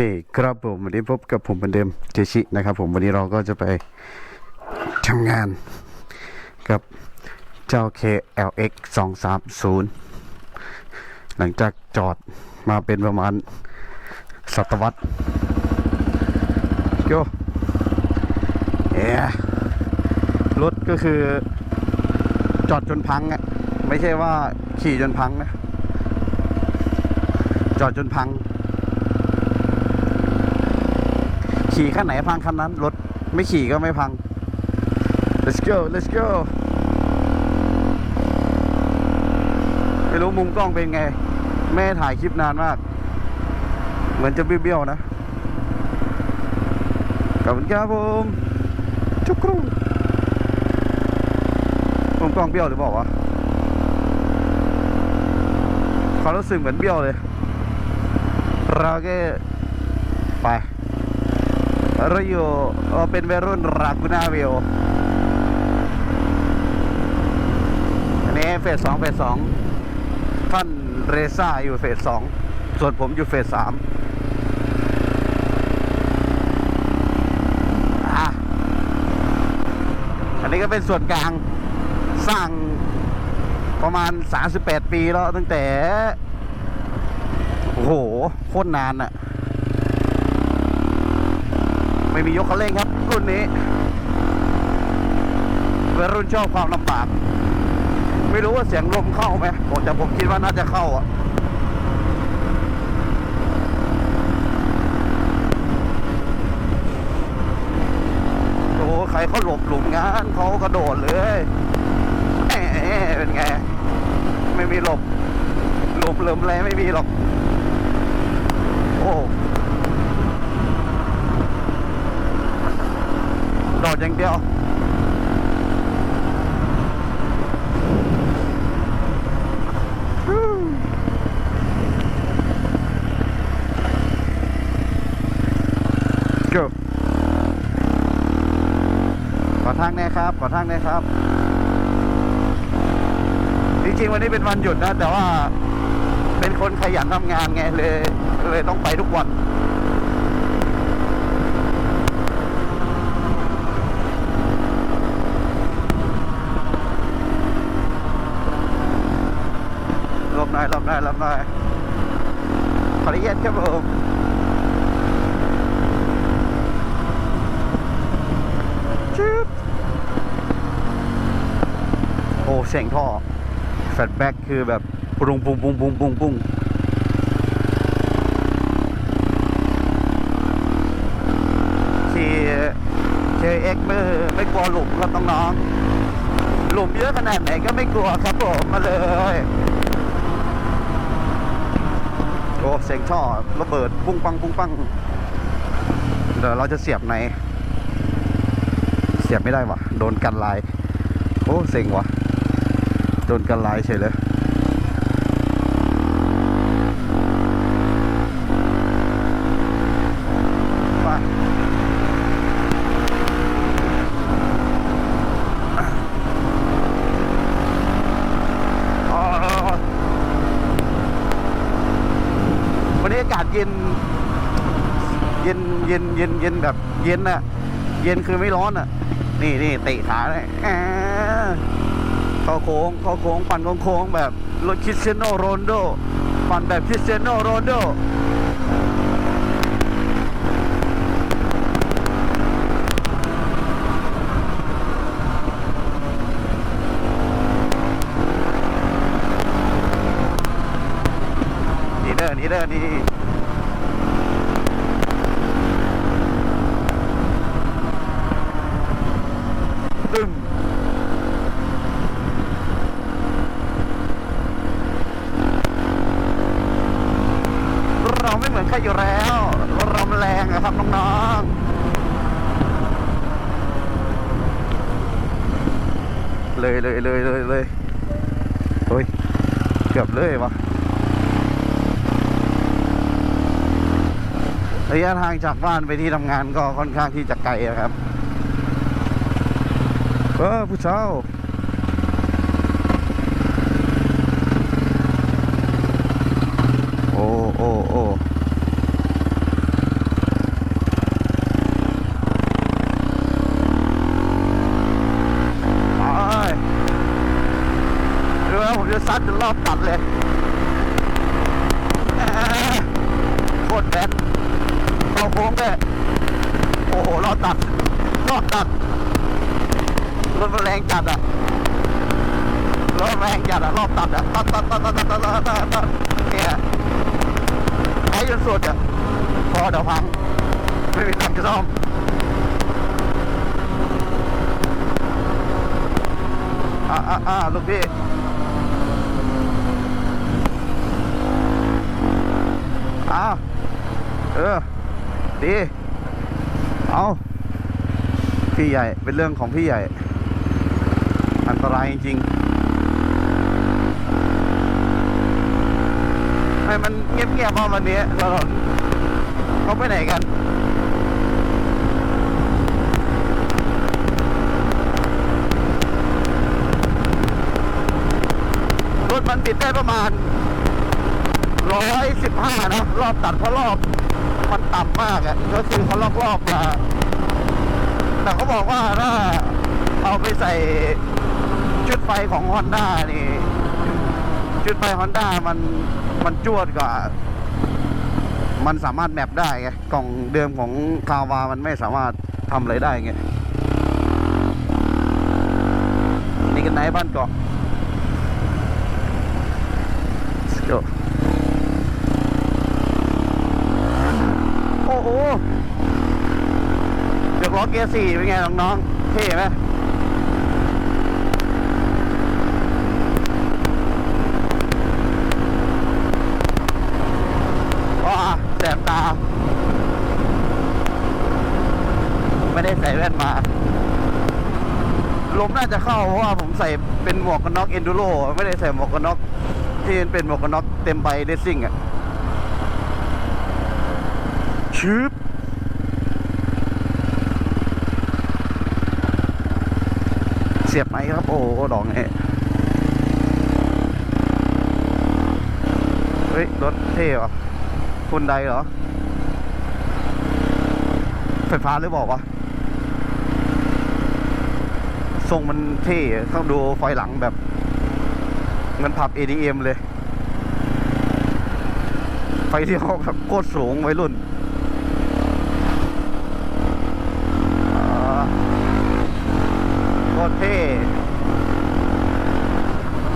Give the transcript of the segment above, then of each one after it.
เคครับผมวันนี้พบกับผมเหมือนเดิมเจชินะครับ ผมวันนี้เราก็จะไปทำงานกับเจ้า KLX 230 หลังจากจอดมาเป็นประมาณศตวรรษโยเอ๊ะรถก็คือจอดจนพังอะไม่ใช่ว่าขี่จนพังนะ จอดจนพัง ขี่ขั้นไหนพังคันนั้น รถไม่ขี่ก็ไม่พัง let's go let's go ไม่รู้มุมกล้องเป็นไง แม่ถ่ายคลิปนานมาก เหมือนจะเบี้ยวๆนะขอบคุณครับผมจุกรูมุมกล้องเบี้ยวหรือเปล่าวะความรู้สึกเหมือนเบี้ยวเลย เราก็ไป เราอยู่เอ่อเป็นวัยรุ่นรากูนาวิวอันนี้เฟสสองเฟสสองท่านเรซ่าอยู่เฟสสองส่วนผมอยู่เฟสสามอะอันนี้ก็เป็นส่วนกลางสร้างประมาณ 38 ปีแล้วตั้งแต่ โอ้โห โคตรนานอะ ไม่มียกคันเร่งครับรุ่นนี้วัยรุ่นชอบความลำบาก ไม่รู้ว่าเสียงลมเข้าไหมผมแต่ผมคิดว่าน่าจะเข้าอะโอ้ใครเขาหลบหลุมงานเขากระโดดเลยแหมเป็นไง ไม่มีหลบ หลบเลิมอะไรไม่มีหรอก โอ้ โดอย่างเดียว Go ขอทางแน่ครับขอทางแน่ครับ จริงๆ วันนี้เป็นวันหยุดนะ แต่ว่าเป็นคนขยันทำงานไงเลย เลยต้องไปทุกวัน หน่อยหลบหน่อยหลบหน่อยขออนุญาตครับผมจึ๊บโอ้เสียงท่อแฟลชแบ็กคือแบบปุ้งปุ้งปุ้งปุ้งปุ้งปุ้งขี่เคเอ็กไม่ไม่กลัวหลุมครับน้องๆหลุมเยอะขนาดไหนก็ไม่กลัวครับผมมาเลย โอ้เสียงช่อระเบิดปุ้งปังปุ้งปังเดี๋ยวเราจะเสียบใน เสียบไม่ได้วะโดนกันลาย โอ้เซ็งวะโดนกันลายเฉยเลย ไปอ๋อ วันนี้อากาศเย็น เย็นเย็นเย็นเย็นแบบ เย็นอะเย็นคือไม่ร้อนอะนี่นี่เตะขาเลยอ่าเข้าโค้งเข้าโค้งปั่นโค้งแบบรถคริสเตียโนโรนโดปั่นแบบคริสเตียโนโรนโดนี่เด้อนี่เด้อนี่ ตึมเราไม่เหมื อนใครอยู่แล้วเรามันแรงอะครับน้องๆ เลยเลยเลยเลยเลยโอ้ย เกือบเลยวะระยะทางจากบ้านไปที่ทำงานก็ค่อนข้างที่จะไกลอะครับ เออผู้เช่าโอ้โอ้โอ้ จนรอบตัดเลยโคตรแบนเข้าโค้งเลยโอ้โหรอบตัดรอบตัดรถแรงจัดอะรถแรงจัดอะรอบตัดอะตัดตัดตัดตัดตัดตัดตัดตัดเนี่ยไอ้จนสุดอะพอเดี๋ยวพังไม่มีทางจะซ่อมอ่าอ่าอ่าลูกพี่อ้าเออ ดี เอาพี่ใหญ่ เป็นเรื่องของพี่ใหญ่ อันตรายจริงๆให้มันเงียบๆพอวันนี้ถนนเขาไปไหนกันรถมันติดได้ประมาณ ร้อยสิบห้านะรอบตัดเพราะรอบมันต่ำมากอะ่ะก็คือเขาลอกรอบมาแต่เขาบอกว่าถ้าเอาไปใส่ชุดไฟของฮอนด้านี่ ชุดไฟฮอนด้ามันมันจวดกว่า มันสามารถแมปได้ไงกล่องเดิมของคาวามันไม่สามารถทำอะไรได้ไงนี่กันไหนบ้านเกาะ โอ้โอ้โห เดือกล้อเกียร์สี่เป็นไงน้องๆเท่ไหมว้าแสบตา ไม่ได้ใส่แว่นมาลมน่าจะเข้าเพราะว่าผมใส่เป็นหมวกกันน็อกเอนดูโรไม่ได้ใส่หมวกกันน็อกที่เป็นหมวกกันน็อกเต็มใบเดซซิ่งอะ ชืบเสียบไหมครับ โอ้ดอกนี้เฮ้ย รถเท่เหรอคุณใดเหรอ ไฟฟ้าหรือบอกวะทรงมันเท่ต้องดูไฟหลังแบบ มันผับ ADM เลย ไฟที่เขาแบบโคตรสูงไว้รุ่นอ่าโคตรเท่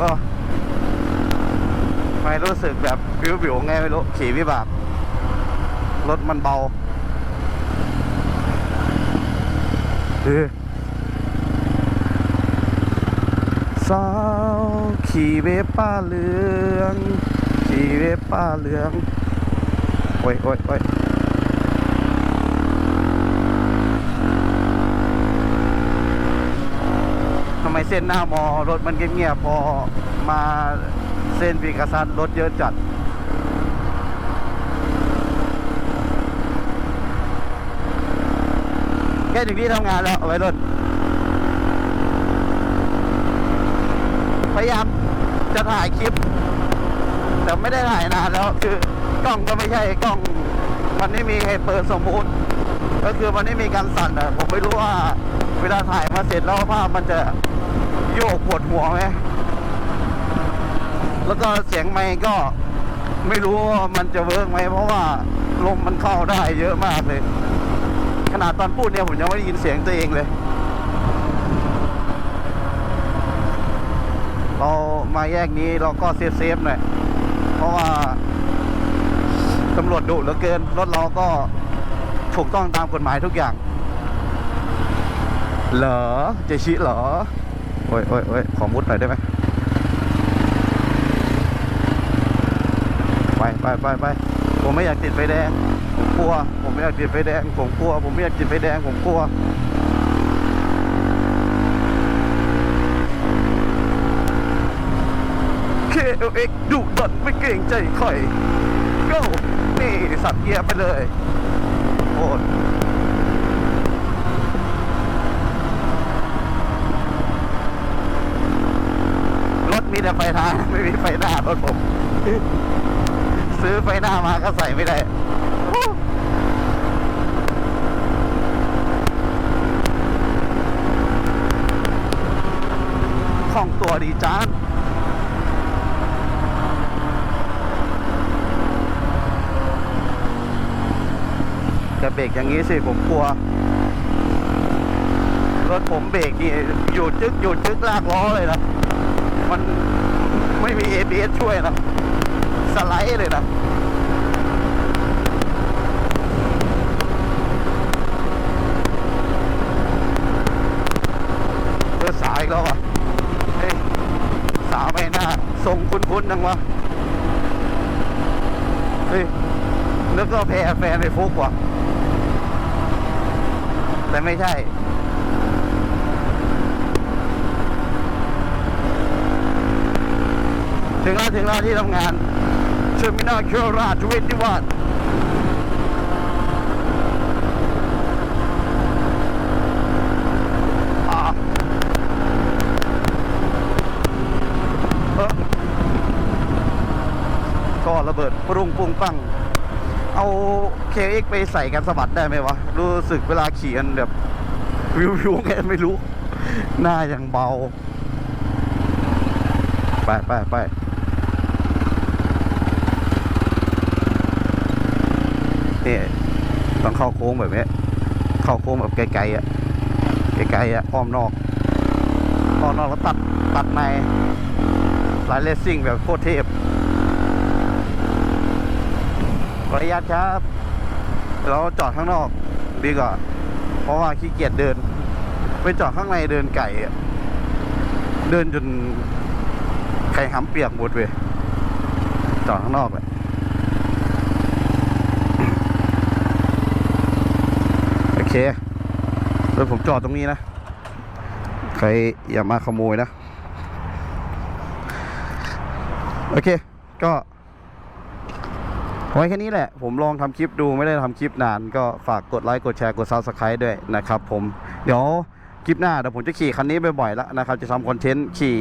ก็ไม่ รู้สึกแบบวิวๆไงไม่รู้ขี่วิบากรถมันเบาเออสาวขี่เวป้าเหลือง ขี่เวป้าเหลืองโอ้ยโอ้ยโอ้ยทำไมเส้นหน้ามอรถมันเงียบๆพอมา เส้นปีกษัตริย์รถเยอะจัด แค่ถึงที่ทำงานแล้วไว้รถพยายามจะถ่ายคลิป แต่ไม่ได้ถ่ายนานแล้วคือกล้องก็ไม่ใช่กล้อง มันไม่มีเปิดสมบูรณ์ก็คือมันไม่มีการสั่นอะผมไม่รู้ว่า เวลาถ่ายมาเสร็จแล้วภาพมันจะโยกปวดหัวไหม แล้วก็เสียงไมค์ก็ไม่รู้ว่ามันจะเวิร์กไหมเพราะว่าลมมันเข้าได้เยอะมากเลย ขนาดตอนพูดเนี่ยผมยังไม่ได้ยินเสียงตัวเองเลยเรามาแยกนี้เราก็เซฟเซฟหน่อยเพราะว่าตำรวจดุเหลือเกินรถเราก็ถูกต้องตามกฎหมายทุกอย่าง เหรอเจชิเหรอโอ้ยโอ้ยโอ้ยขอมุดหน่อยได้ไหม ไปไปไปผมไม่อยากติดไฟแดง ผมกลัว ผมไม่อยากติดไฟแดง ผมกลัว ผมไม่อยากติดไฟแดง ผมกลัว KLX ดุดันไม่เกรงใจใครก็นี่สับเกียร์ไปเลยโอ้รถมีแต่ไฟท้ายไม่มีไฟหน้ารถผม ซื้อไฟหน้ามาก็ใส่ไม่ได้คล่องตัวดีจ้าจะเบรกอย่างนี้สิผมกลัว รถผมเบรกนี่หยุดจึกหยุดจึกลากล้อเลยนะ มันไม่มี ABS ช่วยนะ สไลด์เลยนะเบอร์สายอีกแล้วอะเฮ้ยสาวไปหน้าทรงคุ้นๆนังวะเฮ้ยนึกว่าแพ้แฟนไปฟุกว่ะแต่ไม่ใช่ถึงแล้วถึงแล้วที่ทำงาน เชอร์มินาเคียวราชเวทนิวันอะเออก็ระเบิดปรุงปุงปัง เอา KX ไปใส่กันสะบัดได้ไหมวะ รู้สึกเวลาขี่กันแบบวิววิวไงไม่รู้ หน้ายังเบา ไปไปไป นี่ต้องเข้าโค้งแบบนี้เข้าโค้งแบบไกลๆอะไกลๆอะอ้อมนอกอ้อมนอกแล้วตัดตัดในสายเลสซิ่งแบบโคตรเทพขออนุญาตครับเราจอดข้างนอกดีกว่า เพราะว่าขี้เกียจเดิน ไปจอดข้างในเดินไก่เดินจนไข่ห้ำเปียกหมดเว้ยจอดข้างนอกเลยโอ เครถผมจอดตรงนี้นะ ใครอย่ามาขโมยนะ โอเค ก็ไว้แค่นี้แหละ ผมลองทำคลิปดูไม่ได้ทำคลิปนาน ก็ฝากกดไลค์ กดแชร์ กด Subscribe ด้วยนะครับผม เดี๋ยวคลิปหน้าเดี๋ยวผมจะขี่คันนี้บ่อยๆแล้วนะครับ จะทำคอนเทนต์ขี่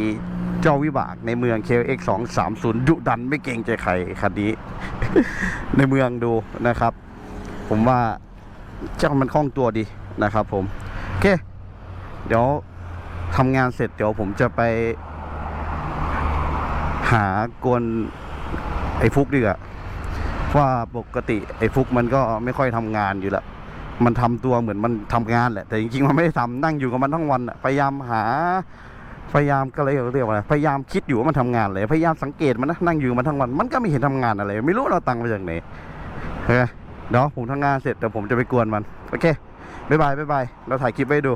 เจ้าวิบากในเมือง KX 2 3 0ดุดันไม่เกรงใจใครคันนี้ ในเมืองดูนะครับ ผมว่า จ้ามันคล่องตัวดีนะครับผมโอเค เดี๋ยวทำงานเสร็จเดี๋ยวผมจะไป หากวนไอ้ฟุกดีกว่าว่าปกติไอ้ฟุกมันก็ไม่ค่อยทำงานอยู่ละมันทำตัวเหมือนมันทำงานแหละ แต่จริงๆมันไม่ได้ทำนั่งอยู่กับมันทั้งวันพยายามหาพยายามก็เลยเรียกว่าอะไรพยายามคิดอยู่ว่ามันทำงานอะไรพยายามสังเกตมันนะนั่งอยู่กับมันทั้งวัน มันก็ไม่เห็นทำงานอะไร ไม่รู้เราตังค์มาจากไหนเฮ้ย เนาะผมทำงานเสร็จเดี๋ยวผมจะไปกวนมัน โอเค บ๊ายบายบ๊ายบาย เราถ่ายคลิปไว้ดู